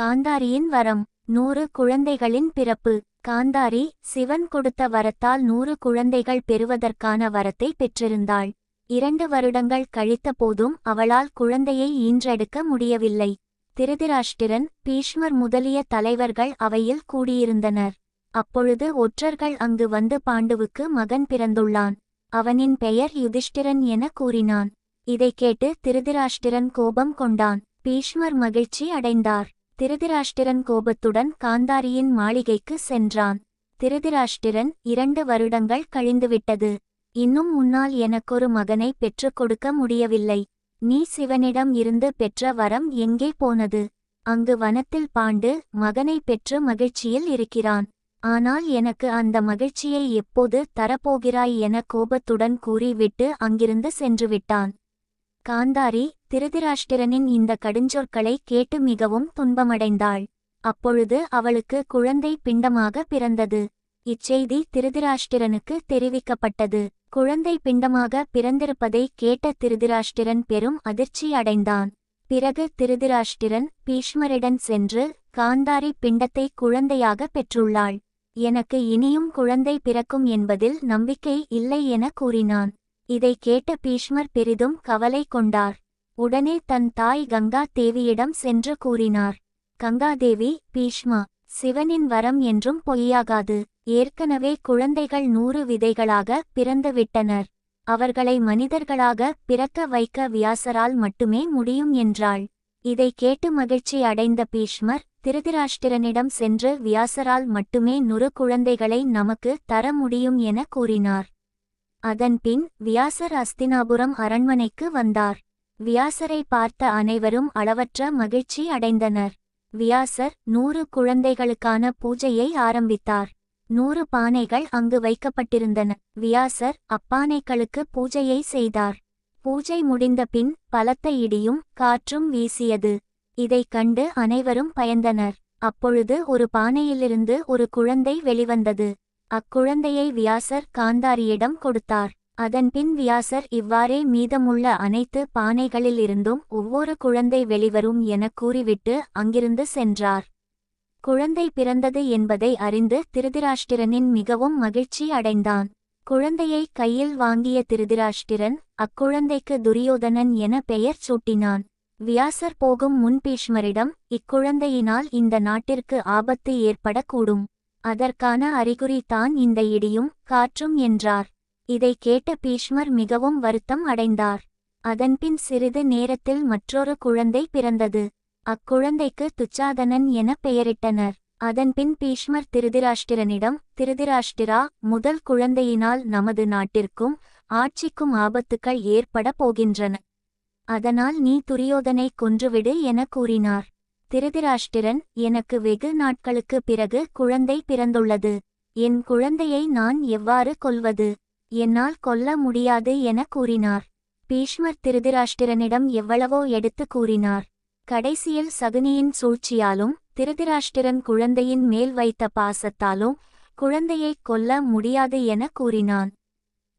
காந்தாரியின் வரம் நூறு குழந்தைகளின் பிறப்பு. காந்தாரி சிவன் கொடுத்த வரத்தால் நூறு குழந்தைகள் பெறுவதற்கான வரத்தை பெற்றிருந்தாள். இரண்டு வருடங்கள் கழித்த போதும் அவளால் குழந்தையை ஈன்றெடுக்க முடியவில்லை. திருதிராஷ்டிரன் பீஷ்மர் முதலிய தலைவர்கள் அவையில் கூடியிருந்தனர். அப்பொழுது ஒற்றர்கள் அங்கு வந்து பாண்டுவுக்கு மகன் பிறந்துள்ளான். அவனின் பெயர் யுதிஷ்டிரன் என கூறினான். இதைக் கேட்டு திருதிராஷ்டிரன் கோபம் கொண்டான். பீஷ்மர் மகிழ்ச்சி அடைந்தார். திருதிராஷ்டிரன் கோபத்துடன் காந்தாரியின் மாளிகைக்கு சென்றான். திருதிராஷ்டிரன் இரண்டு வருடங்கள் கழிந்துவிட்டது. இன்னும் முன்னால் எனக்கொரு மகனை பெற்றுக் கொடுக்க முடியவில்லை. நீ சிவனிடம் இருந்து பெற்ற வரம் எங்கே போனது? அங்கு வனத்தில் பாண்டு மகனை பெற்று மகிழ்ச்சியில் இருக்கிறான். ஆனால் எனக்கு அந்த மகிழ்ச்சியை எப்போது தரப்போகிறாய் என கோபத்துடன் கூறிவிட்டு அங்கிருந்து சென்றுவிட்டான். காந்தாரி திருதிராஷ்டிரனின் இந்த கடுஞ்சொற்களை கேட்டு மிகவும் துன்பமடைந்தாள். அப்பொழுது அவளுக்கு குழந்தை பிண்டமாக பிறந்தது. இச்செய்தி திருதிராஷ்டிரனுக்கு தெரிவிக்கப்பட்டது. குழந்தை பிண்டமாக பிறந்திருப்பதை கேட்ட திருதிராஷ்டிரன் பெரும் அதிர்ச்சி அடைந்தான். பிறகு திருதிராஷ்டிரன் பீஷ்மரிடன் சென்று காந்தாரி பிண்டத்தை குழந்தையாக பெற்றுள்ளாள். எனக்கு இனியும் குழந்தை பிறக்கும் என்பதில் நம்பிக்கை இல்லை என கூறினான். இதை கேட்ட பீஷ்மர் பெரிதும் கவலை கொண்டார். உடனே தன் தாய் கங்கா தேவியிடம் சென்று கூறினார். கங்காதேவி பீஷ்மா சிவனின் வரம் என்றும் பொய்யாகாது. ஏற்கனவே குழந்தைகள் நூறு விதைகளாக பிறந்துவிட்டனர். அவர்களை மனிதர்களாக பிறக்க வைக்க வியாசரால் மட்டுமே முடியும் என்றாள். இதை கேட்டு மகிழ்ச்சி அடைந்த பீஷ்மர் திருதிராஷ்டிரனிடம் சென்று வியாசரால் மட்டுமே நுறு குழந்தைகளை நமக்கு தர முடியும் என கூறினார். அதன்பின் வியாசர் அஸ்தினாபுரம் அரண்மனைக்கு வந்தார். வியாசரை பார்த்த அனைவரும் அளவற்ற மகிழ்ச்சி அடைந்தனர். வியாசர் நூறு குழந்தைகளுக்கான பூஜையை ஆரம்பித்தார். நூறு பானைகள் அங்கு வைக்கப்பட்டிருந்தன. வியாசர் அப்பானைகளுக்கு பூஜையை செய்தார். பூஜை முடிந்த பின் பலத்த இடியும் காற்றும் வீசியது. இதைக் கண்டு அனைவரும் பயந்தனர். அப்பொழுது ஒரு பானையிலிருந்து ஒரு குழந்தை வெளிவந்தது. அக்குழந்தையை வியாசர் காந்தாரியிடம் கொடுத்தார். அதன்பின் வியாசர் இவ்வாறே மீதமுள்ள அனைத்து பானைகளிலிருந்தும் ஒவ்வொரு குழந்தை வெளிவரும் எனக் கூறிவிட்டு அங்கிருந்து சென்றார். குழந்தை பிறந்தது என்பதை அறிந்து திருதிராஷ்டிரனின் மிகவும் மகிழ்ச்சி அடைந்தான். குழந்தையை கையில் வாங்கிய திருதிராஷ்டிரன் அக்குழந்தைக்கு துரியோதனன் என பெயர் சூட்டினான். வியாசர் போகும் முன் பீஷ்மரிடம் இக்குழந்தையினால் இந்த நாட்டிற்கு ஆபத்து ஏற்படக்கூடும். அதற்கான அறிகுறி தான் இந்த இடியும் காற்றும் என்றார். இதை கேட்ட பீஷ்மர் மிகவும் வருத்தம் அடைந்தார். அதன்பின் சிறிது நேரத்தில் மற்றொரு குழந்தை பிறந்தது. அக்குழந்தைக்கு துச்சாதனன் என பெயரிட்டனர். அதன்பின் பீஷ்மர் திருதிராஷ்டிரனிடம் திருதிராஷ்டிரா முதல் குழந்தையினால் நமது நாட்டிற்கும் ஆட்சிக்கும் ஆபத்துக்கள் ஏற்பட போகின்றன. அதனால் நீ துரியோதனை கொன்றுவிடு என கூறினார். திருதிராஷ்டிரன் எனக்கு வெகு நாட்களுக்கு பிறகு குழந்தை பிறந்துள்ளது. என் குழந்தையை நான் எவ்வாறு கொல்வது? என்னால் கொல்ல முடியாது என கூறினார். பீஷ்மர் திருதிராஷ்டிரனிடம் எவ்வளவோ எடுத்து கூறினார். கடைசியில் சகுனியின் சூழ்ச்சியாலும் திருதிராஷ்டிரன் குழந்தையின் மேல் வைத்த பாசத்தாலும் குழந்தையைக் கொல்ல முடியாது என கூறினான்.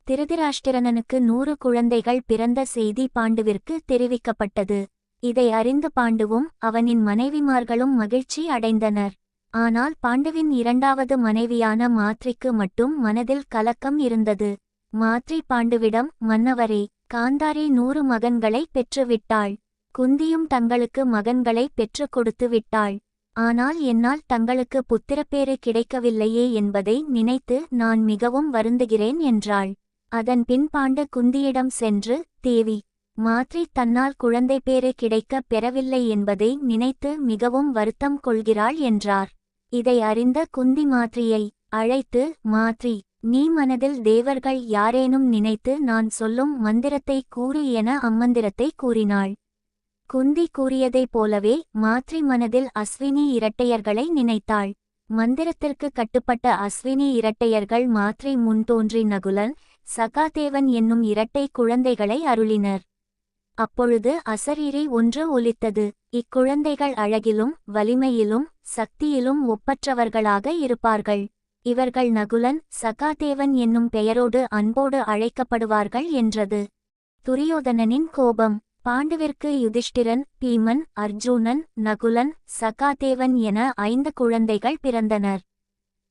திருதிராஷ்டிரனனுக்கு நூறு குழந்தைகள் பிறந்த செய்தி பாண்டுவிற்கு தெரிவிக்கப்பட்டது. இதை அறிந்து பாண்டுவும் அவனின் மனைவிமார்களும் மகிழ்ச்சி அடைந்தனர். ஆனால் பாண்டுவின் இரண்டாவது மனைவியான மாத்ரிக்கு மட்டும் மனதில் கலக்கம் இருந்தது. மாத்ரி பாண்டுவிடம் மன்னவரே காந்தாரி நூறு மகன்களை பெற்றுவிட்டாள். குந்தியும் தங்களுக்கு மகன்களை பெற்றுக் கொடுத்து விட்டாள். ஆனால் என்னால் தங்களுக்கு புத்திரப்பேறு கிடைக்கவில்லையே என்பதை நினைத்து நான் மிகவும் வருந்துகிறேன் என்றாள். அதன் பின் பாண்டு குந்தியிடம் சென்று தேவி மாத்ரி தன்னால் குழந்தை பேறு கிடைக்க பெறவில்லை என்பதை நினைத்து மிகவும் வருத்தம் கொள்கிறாள் என்றார். இதை அறிந்த குந்தி மாத்ரியை அழைத்து மாத்ரி நீ மனதில் தேவர்கள் யாரேனும் நினைத்து நான் சொல்லும் மந்திரத்தை கூறு என அம்மந்திரத்தை கூறினாள். குந்தி கூறியதைப் போலவே மாத்ரி மனதில் அஸ்வினி இரட்டையர்களை நினைத்தாள். மந்திரத்திற்கு கட்டுப்பட்ட அஸ்வினி இரட்டையர்கள் மாத்ரி முன்தோன்றி நகுலன் சகாதேவன் என்னும் இரட்டை குழந்தைகளை அருளினர். அப்பொழுது அசரீரை ஒன்று ஒலித்தது. இக்குழந்தைகள் அழகிலும் வலிமையிலும் சக்தியிலும் ஒப்பற்றவர்களாக இருப்பார்கள். இவர்கள் நகுலன் சகாதேவன் என்னும் பெயரோடு அன்போடு அழைக்கப்படுவார்கள் என்றது. துரியோதனனின் கோபம். பாண்டுவிற்கு யுதிஷ்டிரன் பீமன் அர்ஜுனன் நகுலன் சகாதேவன் என ஐந்து குழந்தைகள் பிறந்தனர்.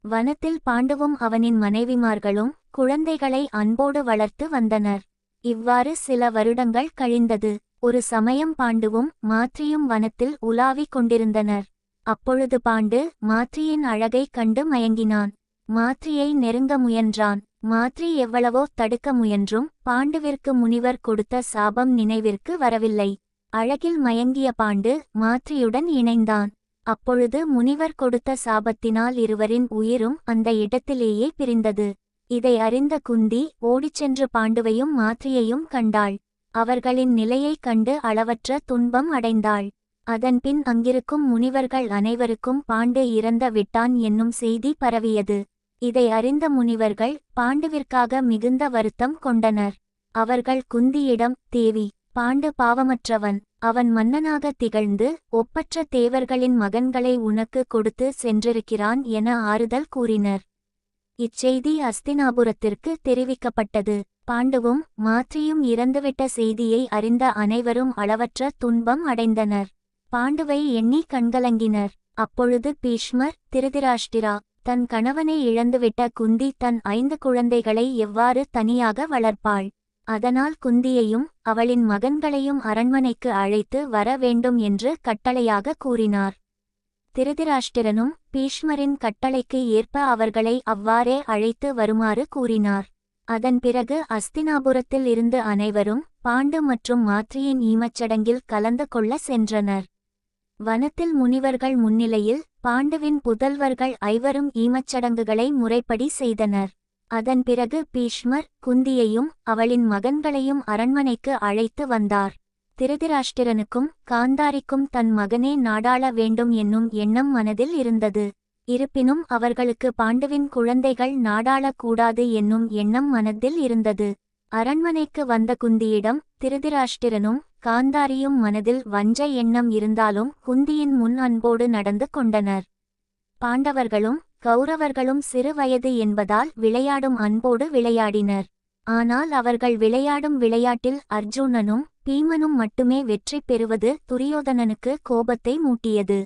வனத்தில் பாண்டுவும் அவனின் மனைவிமார்களும் குழந்தைகளை அன்போடு வளர்த்து வந்தனர். இவ்வாறு சில வருடங்கள் கழிந்தது. ஒரு சமயம் பாண்டுவும் மாத்ரியும் வனத்தில் உலாவிக் கொண்டிருந்தனர். அப்பொழுது பாண்டு மாத்ரியின் அழகைக் கண்டு மயங்கினான். மாத்ரியை நெருங்க முயன்றான். மாத்ரி எவ்வளவோ தடுக்க முயன்றும் பாண்டுவிற்கு முனிவர் கொடுத்த சாபம் நினைவிற்கு வரவில்லை. அழகில் மயங்கிய பாண்டு மாத்ரியுடன் இணைந்தான். அப்பொழுது முனிவர் கொடுத்த சாபத்தினால் இருவரின் உயிரும் அந்த இடத்திலேயே பிரிந்தது. இதை அறிந்த குந்தி ஓடிச் சென்று பாண்டுவையும் மாத்ரியையும் கண்டாள். அவர்களின் நிலையைக் கண்டு அளவற்ற துன்பம் அடைந்தாள். அதன்பின் அங்கிருக்கும் முனிவர்கள் அனைவருக்கும் பாண்டு இறந்த விட்டான் என்னும் செய்தி பரவியது. இதை அறிந்த முனிவர்கள் பாண்டுவிற்காக மிகுந்த வருத்தம் கொண்டனர். அவர்கள் குந்தியிடம் தேவி பாண்டு பாவமற்றவன். அவன் மன்னனாக திகழ்ந்து ஒப்பற்ற தேவர்களின் மகன்களை உனக்கு கொடுத்து சென்றிருக்கிறான் என ஆறுதல் கூறினர். இச்செய்தி அஸ்தினாபுரத்திற்கு தெரிவிக்கப்பட்டது. பாண்டுவும் மாற்றியும் இறந்துவிட்ட செய்தியை அறிந்த அனைவரும் அளவற்ற துன்பம் அடைந்தனர். பாண்டுவை எண்ணி கண்கலங்கினர். அப்பொழுது பீஷ்மர் திருதிராஷ்டிரா தன் கணவனை இழந்துவிட்ட குந்தி தன் ஐந்து குழந்தைகளை எவ்வாறு தனியாக வளர்ப்பாள்? அதனால் குந்தியையும் அவளின் மகன்களையும் அரண்மனைக்கு அழைத்து வர வேண்டும் என்று கட்டளையாக கூறினார். திருதிராஷ்டிரனும் பீஷ்மரின் கட்டளைக்கு ஏற்ப அவர்களை அவ்வாறே அழைத்து வருமாறு கூறினார். அதன் பிறகு அஸ்தினாபுரத்தில் இருந்து அனைவரும் பாண்டு மற்றும் மாத்ரியின் ஈமச்சடங்கில் கலந்து கொள்ள சென்றனர். வனத்தில் முனிவர்கள் முன்னிலையில் பாண்டுவின் புதல்வர்கள் ஐவரும் ஈமச்சடங்குகளை முறைப்படி செய்தனர். அதன் பிறகு பீஷ்மர் குந்தியையும் அவளின் மகன்களையும் அரண்மனைக்கு அழைத்து வந்தார். திருதிராஷ்டிரனுக்கும் காந்தாரிக்கும் தன் மகனே நாடாள வேண்டும் என்னும் எண்ணம் மனதில் இருந்தது. இருப்பினும் அவர்களுக்கு பாண்டுவின் குழந்தைகள் நாடாளக்கூடாது என்னும் எண்ணம் மனதில் இருந்தது. அரண்மனைக்கு வந்த குந்தியிடம் திருதிராஷ்டிரனும் காந்தாரியும் மனதில் வஞ்ச எண்ணம் இருந்தாலும் குந்தியின் முன் அன்போடு நடந்து கொண்டனர். பாண்டவர்களும் கௌரவர்களும் சிறு வயது என்பதால் விளையாடும் அன்போடு விளையாடினர். ஆனால் அவர்கள் விளையாடும் விளையாட்டில் அர்ஜுனனும் பீமனும் மட்டுமே வெற்றி பெறுவது துரியோதனனுக்கு கோபத்தை மூட்டியது.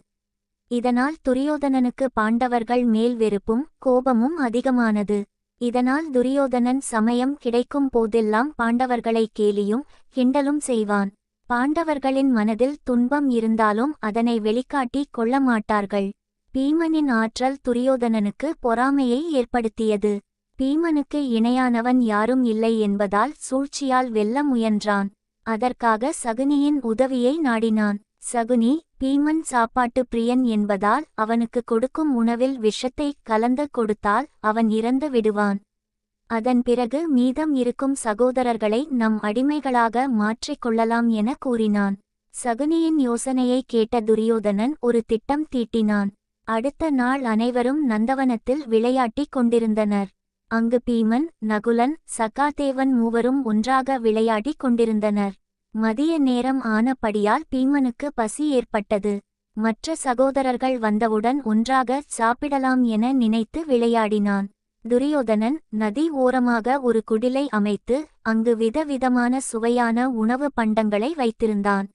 இதனால் துரியோதனனுக்கு பாண்டவர்கள் மேல் வெறுப்பும் கோபமும் அதிகமானது. இதனால் துரியோதனன் சமயம் கிடைக்கும் போதெல்லாம் பாண்டவர்களை கேலியும் கிண்டலும் செய்வான். பாண்டவர்களின் மனதில் துன்பம் இருந்தாலும் அதனை வெளிக்காட்டி கொள்ள மாட்டார்கள். பீமனின் ஆற்றல் துரியோதனனுக்கு பொறாமையை ஏற்படுத்தியது. பீமனுக்கு இணையானவன் யாரும் இல்லை என்பதால் சூழ்ச்சியால் வெல்ல முயன்றான். அதற்காக சகுனியின் உதவியை நாடினான். சகுனி பீமன் சாப்பாட்டு பிரியன் என்பதால் அவனுக்கு கொடுக்கும் உணவில் விஷத்தை கலந்து கொடுத்தால் அவன் இறந்து விடுவான். அதன் பிறகு மீதம் இருக்கும் சகோதரர்களை நம் அடிமைகளாக மாற்றிக்கொள்ளலாம் என கூறினான். சகுனியின் யோசனையை கேட்ட துரியோதனன் ஒரு திட்டம் தீட்டினான். அடுத்த நாள் அனைவரும் நந்தவனத்தில் விளையாட்டிக் கொண்டிருந்தனர். அங்கு பீமன் நகுலன் சகாதேவன் மூவரும் ஒன்றாக விளையாடிக் கொண்டிருந்தனர். மதிய நேரம் ஆனபடியால் பீமனுக்கு பசி ஏற்பட்டது. மற்ற சகோதரர்கள் வந்தவுடன் ஒன்றாக சாப்பிடலாம் என நினைத்து விளையாடினான். துரியோதனன் நதி ஓரமாக ஒரு குடிலை அமைத்து அங்கு விதவிதமான சுவையான உணவு பண்டங்களை வைத்திருந்தான்.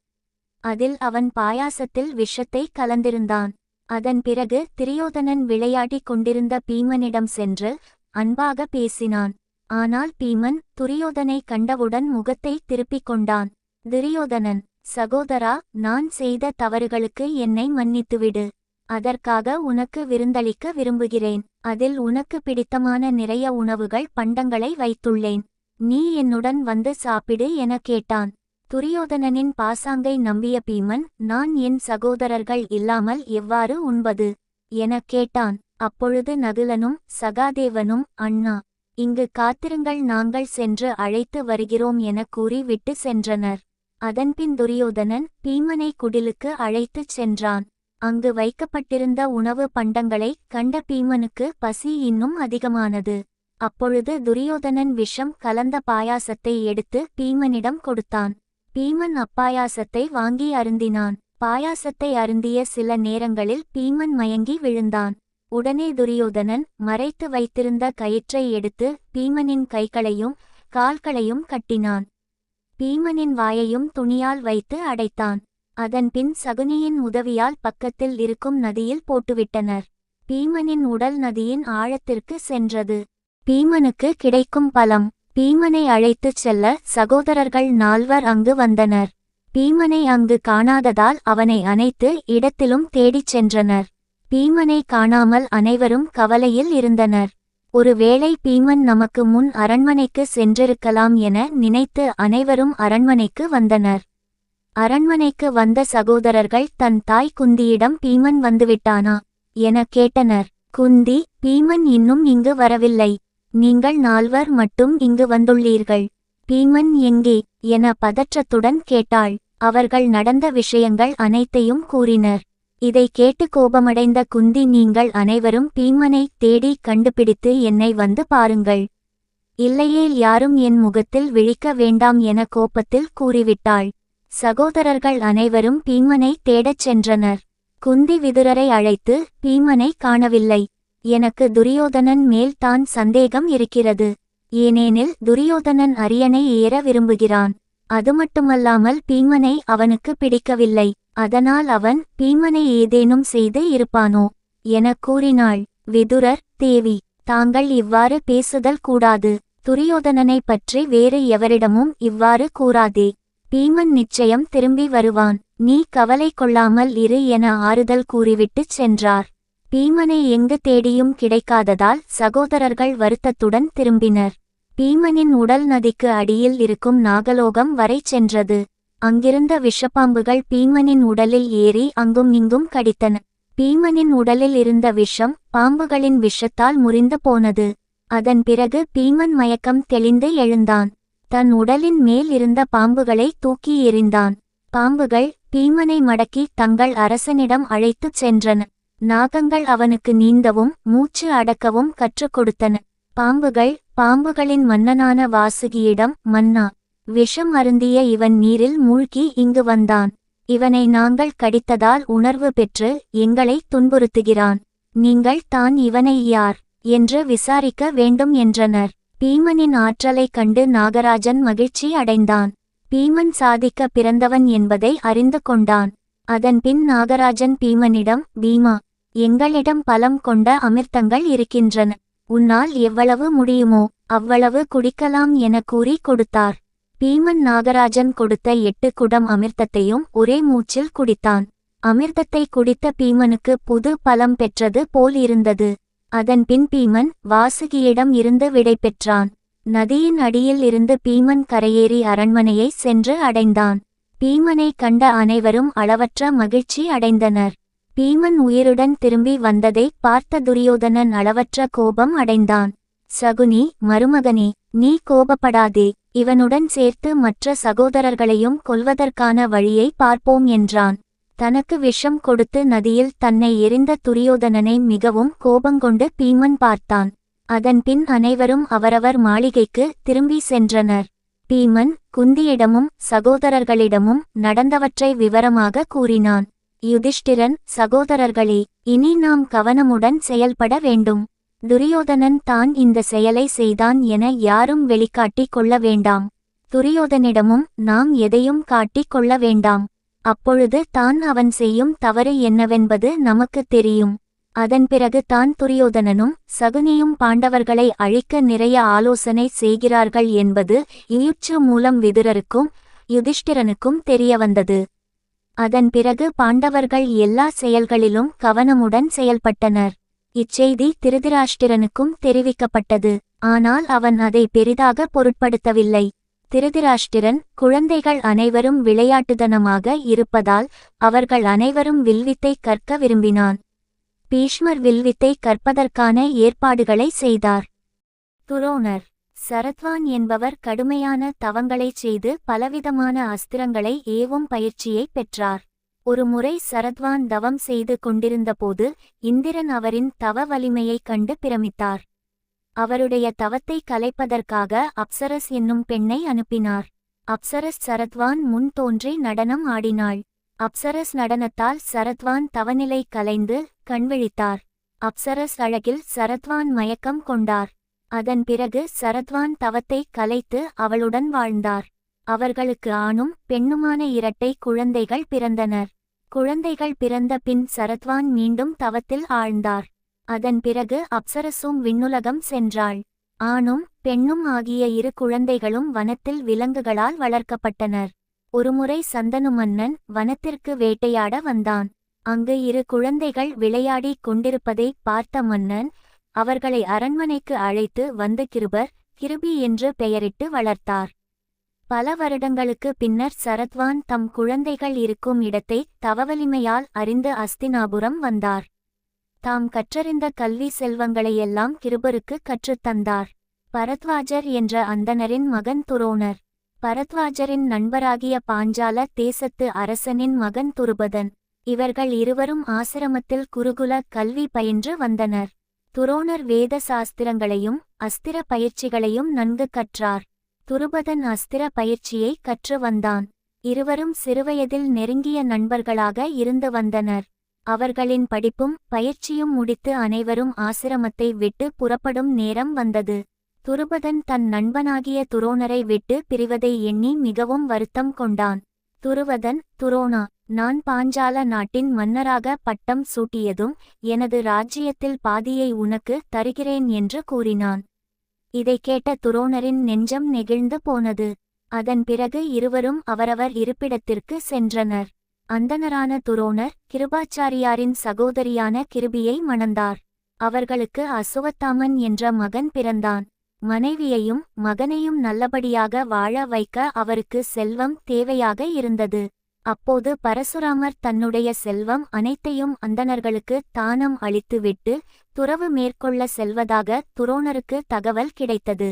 அதில் அவன் பாயாசத்தில் விஷத்தை கலந்திருந்தான். அதன் பிறகு திரியோதனன் விளையாடிக் கொண்டிருந்த பீமனிடம் சென்று அன்பாக பேசினான். ஆனால் பீமன் துரியோதனை கண்டவுடன் முகத்தை திருப்பிக் கொண்டான். துரியோதனன் சகோதரா நான் செய்த தவறுகளுக்கு என்னை மன்னித்துவிடு. அதற்காக உனக்கு விருந்தளிக்க விரும்புகிறேன். அதில் உனக்கு பிடித்தமான நிறைய உணவுகள் பண்டங்களை வைத்துள்ளேன். நீ என்னுடன் வந்து சாப்பிடு என கேட்டான். துரியோதனனின் பாசாங்கை நம்பிய பீமன் நான் என் சகோதரர்கள் இல்லாமல் எவ்வாறு உண்பது? எனக் கேட்டான். அப்பொழுது நகுலனும் சகாதேவனும் அண்ணா இங்கு காத்திருங்கள் நாங்கள் சென்று அழைத்து வருகிறோம் என கூறி விட்டு சென்றனர். அதன்பின் துரியோதனன் பீமனை குடிலுக்கு அழைத்துச் சென்றான். அங்கு வைக்கப்பட்டிருந்த உணவு பண்டங்களை கண்ட பீமனுக்கு பசி இன்னும் அதிகமானது. அப்பொழுது துரியோதனன் விஷம் கலந்த பாயாசத்தை எடுத்து பீமனிடம் கொடுத்தான். பீமன் அப்பாயாசத்தை வாங்கி அருந்தினான். பாயாசத்தை அருந்திய சில நேரங்களில் பீமன் மயங்கி விழுந்தான். உடனே துரியோதனன் மறைத்து வைத்திருந்த கயிற்றை எடுத்து பீமனின் கைகளையும் கால்களையும் கட்டினான். பீமனின் வாயையும் துணியால் வைத்து அடைத்தான். அதன்பின் சகுனியின் உதவியால் பக்கத்தில் இருக்கும் நதியில் போட்டுவிட்டனர். பீமனின் உடல் நதியின் ஆழத்திற்கு சென்றது. பீமனுக்கு கிடைக்கும் பலம். பீமனை அழைத்துச் செல்ல சகோதரர்கள் நால்வர் அங்கு வந்தனர். பீமனை அங்கு காணாததால் அவனை அனைத்து இடத்திலும் தேடிச் சென்றனர். பீமனை காணாமல் அனைவரும் கவலையில் இருந்தனர். ஒருவேளை பீமன் நமக்கு முன் அரண்மனைக்கு சென்றிருக்கலாம் என நினைத்து அனைவரும் அரண்மனைக்கு வந்தனர். அரண்மனைக்கு வந்த சகோதரர்கள் தன் தாய் குந்தியிடம் பீமன் வந்துவிட்டானா? என கேட்டனர். குந்தி பீமன் இன்னும் இங்கு வரவில்லை. நீங்கள் நால்வர் மட்டும் இங்கு வந்துள்ளீர்கள். பீமன் எங்கே? என பதற்றத்துடன் கேட்டாள். அவர்கள் நடந்த விஷயங்கள் அனைத்தையும் கூறினர். இதை கேட்டு கோபமடைந்த குந்தி நீங்கள் அனைவரும் பீமனை தேடி கண்டுபிடித்து என்னை வந்து பாருங்கள். இல்லையேல் யாரும் என் முகத்தில் விழிக்க வேண்டாம் என கோபத்தில் கூறிவிட்டாள். சகோதரர்கள் அனைவரும் பீமனை தேடச் சென்றனர். குந்தி விதுரரை அழைத்து பீமனை காணவில்லை. எனக்கு துரியோதனன் மேல் தான் சந்தேகம் இருக்கிறது. ஏனெனில் துரியோதனன் அரியணை ஏற விரும்புகிறான். அது மட்டுமல்லாமல் பீமனை அவனுக்கு பிடிக்கவில்லை. அதனால் அவன் பீமனை ஏதேனும் செய்து இருப்பானோ? எனக் கூறினாள். விதுரர் தேவி தாங்கள் இவ்வாறு பேசுதல் கூடாது. துரியோதனனை பற்றி வேறு எவரிடமும் இவ்வாறு கூறாதே. பீமன் நிச்சயம் திரும்பி வருவான். நீ கவலை கொள்ளாமல் இரு என ஆறுதல் கூறிவிட்டுச் சென்றார். பீமனை எங்கு தேடியும் கிடைக்காததால் சகோதரர்கள் வருத்தத்துடன் திரும்பினர். பீமனின் உடல் நதிக்கு அடியில் இருக்கும் நாகலோகம் வரை சென்றது. அங்கிருந்த விஷப்பாம்புகள் பீமனின் உடலில் ஏறி அங்கும் இங்கும் கடித்தன. பீமனின் உடலில் இருந்த விஷம் பாம்புகளின் விஷத்தால் முறிந்து போனது. அதன் பிறகு பீமன் மயக்கம் தெளிந்து எழுந்தான். தன் உடலின் மேல் இருந்த பாம்புகளை தூக்கி எறிந்தான். பாம்புகள் பீமனை மடக்கி தங்கள் அரசனிடம் அழைத்துச் சென்றன. நாகங்கள் அவனுக்கு நீந்தவும் மூச்சு அடக்கவும் கற்றுக் கொடுத்தன. பாம்புகள் பாம்புகளின் மன்னனான வாசுகியிடம் மன்னா விஷம் அருந்திய இவன் நீரில் மூழ்கி இங்கு வந்தான். இவனை நாங்கள் கடித்ததால் உணர்வு பெற்று எங்களை துன்புறுத்துகிறான். நீங்கள் தான் இவனை யார்? என்று விசாரிக்க வேண்டும் என்றனர். பீமனின் ஆற்றலைக் கண்டு நாகராஜன் மகிழ்ச்சி அடைந்தான். பீமன் சாதிக்க பிறந்தவன் என்பதை அறிந்து கொண்டான். அதன்பின் நாகராஜன் பீமனிடம் பீமா எங்களிடம் பலம் கொண்ட அமிர்தங்கள் இருக்கின்றன. உன்னால் எவ்வளவு முடியுமோ அவ்வளவு குடிக்கலாம் என கூறி கொடுத்தார். பீமன் நாகராஜன் கொடுத்த எட்டு குடம் அமிர்தத்தையும் ஒரே மூச்சில் குடித்தான். அமிர்தத்தை குடித்த பீமனுக்கு புது பலம் பெற்றது போல் இருந்தது. அதன்பின் பீமன் வாசுகியிடம் இருந்து விடை பெற்றான். நதியின் அடியில் இருந்து பீமன் கரையேறி அரண்மனையை சென்று அடைந்தான். பீமனை கண்ட அனைவரும் அளவற்ற மகிழ்ச்சி அடைந்தனர். பீமன் உயிருடன் திரும்பி வந்ததை பார்த்த துரியோதனன் அளவற்ற கோபம் அடைந்தான். சகுனி மருமகனே நீ கோபப்படாதே. இவனுடன் சேர்த்து மற்ற சகோதரர்களையும் கொல்வதற்கான வழியை பார்ப்போம் என்றான். தனக்கு விஷம் கொடுத்து நதியில் தன்னை எரிந்த துரியோதனனை மிகவும் கோபங்கொண்டு பீமன் பார்த்தான். அதன்பின் அனைவரும் அவரவர் மாளிகைக்கு திரும்பி சென்றனர். பீமன் குந்தியிடமும் சகோதரர்களிடமும் நடந்தவற்றை விவரமாக கூறினான். யுதிஷ்டிரன் சகோதரர்களே இனி நாம் கவனமுடன் செயல்பட வேண்டும். துரியோதனன் தான் இந்த செயலை செய்தான் என யாரும் வெளிக்காட்டிக் கொள்ள வேண்டாம். துரியோதனிடமும் நாம் எதையும் காட்டிக் கொள்ள வேண்டாம். அப்பொழுது தான் அவன் செய்யும் தவறு என்னவென்பது நமக்குத் தெரியும். அதன் பிறகு தான் துரியோதனனும் சகுனியும் பாண்டவர்களை அழிக்க நிறைய ஆலோசனை செய்கிறார்கள் என்பது இயுற்று மூலம் விதுரருக்கும் யுதிஷ்டிரனுக்கும் தெரியவந்தது. அதன் பிறகு பாண்டவர்கள் எல்லா செயல்களிலும் கவனமுடன் செயல்பட்டனர். இச்செய்தி திருதிராஷ்டிரனுக்கும் தெரிவிக்கப்பட்டது. ஆனால் அவன் அதை பெரிதாக பொருட்படுத்தவில்லை. திருதிராஷ்டிரன் குழந்தைகள் அனைவரும் விளையாட்டுதனமாக இருப்பதால் அவர்கள் அனைவரும் வில்வித்தை கற்க விரும்பினான். பீஷ்மர் வில்வித்தை கற்பதற்கான ஏற்பாடுகளை செய்தார். துரோணர். சரத்வான் என்பவர் கடுமையான தவங்களைச் செய்து பலவிதமான அஸ்திரங்களை ஏவும் பயிற்சியை பெற்றார். ஒரு முறை சரத்வான் தவம் செய்து கொண்டிருந்தபோது இந்திரன் அவரின் தவ வலிமையைக் கண்டு பிரமித்தார். அவருடைய தவத்தை கலைப்பதற்காக அப்சரஸ் என்னும் பெண்ணை அனுப்பினார். அப்சரஸ் சரத்வான் முன் தோன்றி நடனம் ஆடினாள். அப்சரஸ் நடனத்தால் சரத்வான் தவநிலை கலைந்து கண்விழித்தார். அப்சரஸ் அழகில் சரத்வான் மயக்கம் கொண்டார். அதன் பிறகு சரத்வான் தவத்தை கலைத்து அவளுடன் வாழ்ந்தார். அவர்களுக்கு ஆணும் பெண்ணுமான இரட்டை குழந்தைகள் பிறந்தனர். குழந்தைகள் பிறந்த பின் சரத்வான் மீண்டும் தவத்தில் ஆழ்ந்தார். அதன் பிறகு அப்சரசும் விண்ணுலகம் சென்றாள். ஆணும் பெண்ணும் ஆகிய இரு குழந்தைகளும் வனத்தில் விலங்குகளால் வளர்க்கப்பட்டனர். ஒருமுறை சந்தனு மன்னன் வனத்திற்கு வேட்டையாட வந்தான். அங்கு இரு குழந்தைகள் விளையாடிக் கொண்டிருப்பதை பார்த்த மன்னன் அவர்களை அரண்மனைக்கு அழைத்து வந்து கிருபர் கிருபி என்று பெயரிட்டு வளர்த்தார். பல வருடங்களுக்கு பின்னர் சரத்வான் தம் குழந்தைகள் இருக்கும் இடத்தை தவவலிமையால் அறிந்து அஸ்தினாபுரம் வந்தார். தாம் கற்றறிந்த கல்வி செல்வங்களையெல்லாம் கிருபருக்கு கற்றுத்தந்தார் பரத்வாஜர் என்ற அந்தணரின் மகன் துரோணர். பரத்வாஜரின் நண்பராகிய பாஞ்சால தேசத்து அரசனின் மகன் துருபதன். இவர்கள் இருவரும் ஆசிரமத்தில் குருகுல கல்வி பயின்று வந்தனர். துரோணர் வேத சாஸ்திரங்களையும் அஸ்திர பயிற்சிகளையும் நன்கு கற்றார். துருபதன் அஸ்திர பயிற்சியை கற்று வந்தான். இருவரும் சிறுவயதில் நெருங்கிய நண்பர்களாக இருந்து வந்தனர். அவர்களின் படிப்பும் பயிற்சியும் முடித்து அனைவரும் ஆசிரமத்தை விட்டு புறப்படும் நேரம் வந்தது. துருபதன் தன் நண்பனாகிய துரோணரை விட்டு பிரிவதை எண்ணி மிகவும் வருத்தம் கொண்டான். துருவதன் துரோணா நான் பாஞ்சால நாட்டின் மன்னராக பட்டம் சூட்டியதும் எனது ராஜ்யத்தில் பாதியை உனக்கு தருகிறேன் என்று கூறினான். இதை கேட்ட துரோணரின் நெஞ்சம் நெகிழ்ந்து போனது. அதன் பிறகு இருவரும் அவரவர் இருப்பிடத்திற்கு சென்றனர். அந்தணரான துரோணர் கிருபாச்சாரியாரின் சகோதரியான கிருபியை மணந்தார். அவர்களுக்கு அசுவத்தாமன் என்ற மகன் பிறந்தான். மனைவியையும் மகனையும் நல்லபடியாக வாழ வைக்க அவருக்கு செல்வம் தேவையாக இருந்தது. அப்போது பரசுராமர் தன்னுடைய செல்வம் அனைத்தையும் அந்தணர்களுக்கு தானம் அளித்துவிட்டு துறவு மேற்கொள்ள செல்வதாக துரோணருக்கு தகவல் கிடைத்தது.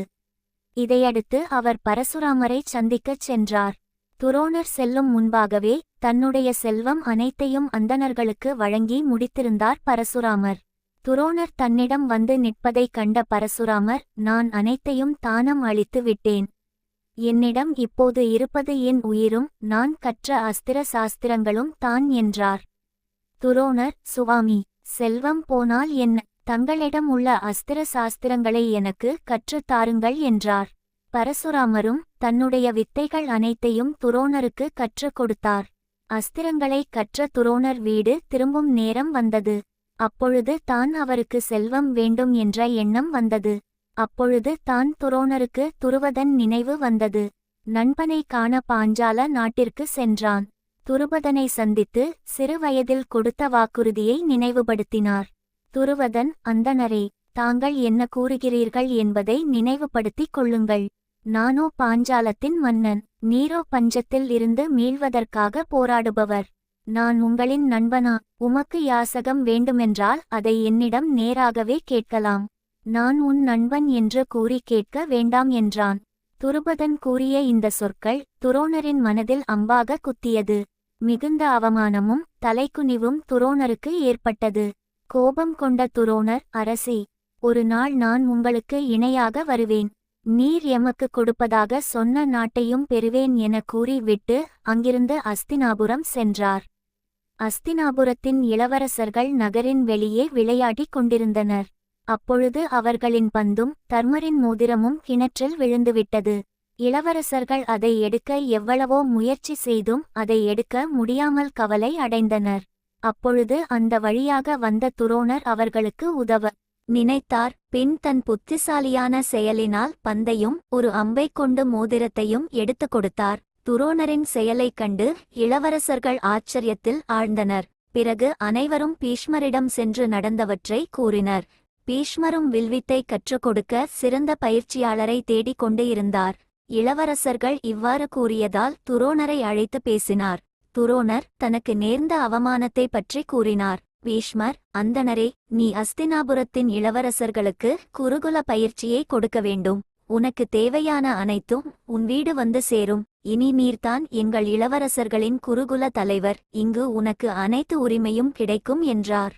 இதையடுத்து அவர் பரசுராமரை சந்திக்கச் சென்றார். துரோணர் செல்லும் முன்பாகவே தன்னுடைய செல்வம் அனைத்தையும் அந்தணர்களுக்கு வழங்கி முடித்திருந்தார் பரசுராமர். துரோணர் தன்னிடம் வந்து நிற்பதைக் கண்ட பரசுராமர் நான் அனைத்தையும் தானம் அளித்து விட்டேன் என்னிடம் இப்போது இருப்பது என் உயிரும் நான் கற்ற அஸ்திர சாஸ்திரங்களும் தான் என்றார். துரோணர் சுவாமி செல்வம் போனால் என்ன? தங்களிடம் உள்ள அஸ்திர சாஸ்திரங்களை எனக்கு கற்றுத் தாருங்கள் என்றார். பரசுராமரும் தன்னுடைய வித்தைகள் அனைத்தையும் துரோணருக்கு கற்றுக் கொடுத்தார். அஸ்திரங்களை கற்ற துரோணர் வீடு திரும்பும் நேரம் வந்தது. அப்பொழுது தான் அவருக்கு செல்வம் வேண்டும் என்ற எண்ணம் வந்தது. அப்பொழுது தான் துரோணருக்கு துருவதன் நினைவு வந்தது. நண்பனை காண பாஞ்சால நாட்டிற்கு சென்றான். துருபதனை சந்தித்து சிறுவயதில் கொடுத்த வாக்குறுதியை நினைவுபடுத்தினார். துருவதன் அந்தனரே தாங்கள் என்ன கூறுகிறீர்கள் என்பதை நினைவுபடுத்திக் கொள்ளுங்கள். நானோ பாஞ்சாலத்தின் மன்னன் நீரோ பஞ்சத்தில் இருந்து மீள்வதற்காக போராடுபவர். நான் உங்களின் நண்பனா உமக்கு யாசகம் வேண்டுமென்றால் அதை என்னிடம் நேராகவே கேட்கலாம். நான் உன் நண்பன் என்று கூறி கேட்க வேண்டாம் என்றான். துருபதன் கூறிய இந்த சொற்கள் துரோணரின் மனதில் அம்பாக குத்தியது. மிகுந்த அவமானமும் தலைக்குனிவும் துரோணருக்கு ஏற்பட்டது. கோபம் கொண்ட துரோணர் அரசே ஒரு நாள் நான் உங்களுக்கு இணையாக வருவேன். நீர் எமக்கு கொடுப்பதாக சொன்ன நாட்டையும் பெறுவேன் என கூறி விட்டு அங்கிருந்து அஸ்தினாபுரம் சென்றார். அஸ்தினாபுரத்தின் இளவரசர்கள் நகரின் வெளியே விளையாடிக் கொண்டிருந்தனர். அப்பொழுது அவர்களின் பந்தும் தர்மரின் மோதிரமும் கிணற்றில் விழுந்துவிட்டது. இளவரசர்கள் அதை எடுக்க எவ்வளவோ முயற்சி செய்தும் அதை எடுக்க முடியாமல் கவலை அடைந்தனர். அப்பொழுது அந்த வழியாக வந்த துரோணர் அவர்களுக்கு உதவ நினைத்தார் பின் தன் புத்திசாலியான செயலினால் பந்தையும் ஒரு அம்பை கொண்டு மோதிரத்தையும் எடுத்து கொடுத்தார். துரோணரின் செயலைக் கண்டு இளவரசர்கள் ஆச்சரியத்தில் ஆழ்ந்தனர். பிறகு அனைவரும் பீஷ்மரிடம் சென்று நடந்தவற்றை கூறினர். பீஷ்மரும் வில்வித்தை கற்றுக் கொடுக்க சிறந்த பயிற்சியாளரை தேடிக் கொண்டு இருந்தார். இளவரசர்கள் இவ்வாறு கூறியதால் துரோணரை அழைத்து பேசினார். துரோணர் தனக்கு நேர்ந்த அவமானத்தை பற்றி கூறினார். பீஷ்மர் அந்தணரே நீ அஸ்தினாபுரத்தின் இளவரசர்களுக்கு குருகுல பயிற்சியை கொடுக்க வேண்டும். உனக்கு தேவையான அனைத்தும் உன் வீடு வந்து சேரும். இனி நீர்தான் எங்கள் இளவரசர்களின் குருகுல தலைவர். இங்கு உனக்கு அனைத்து உரிமையும் கிடைக்கும் என்றார்.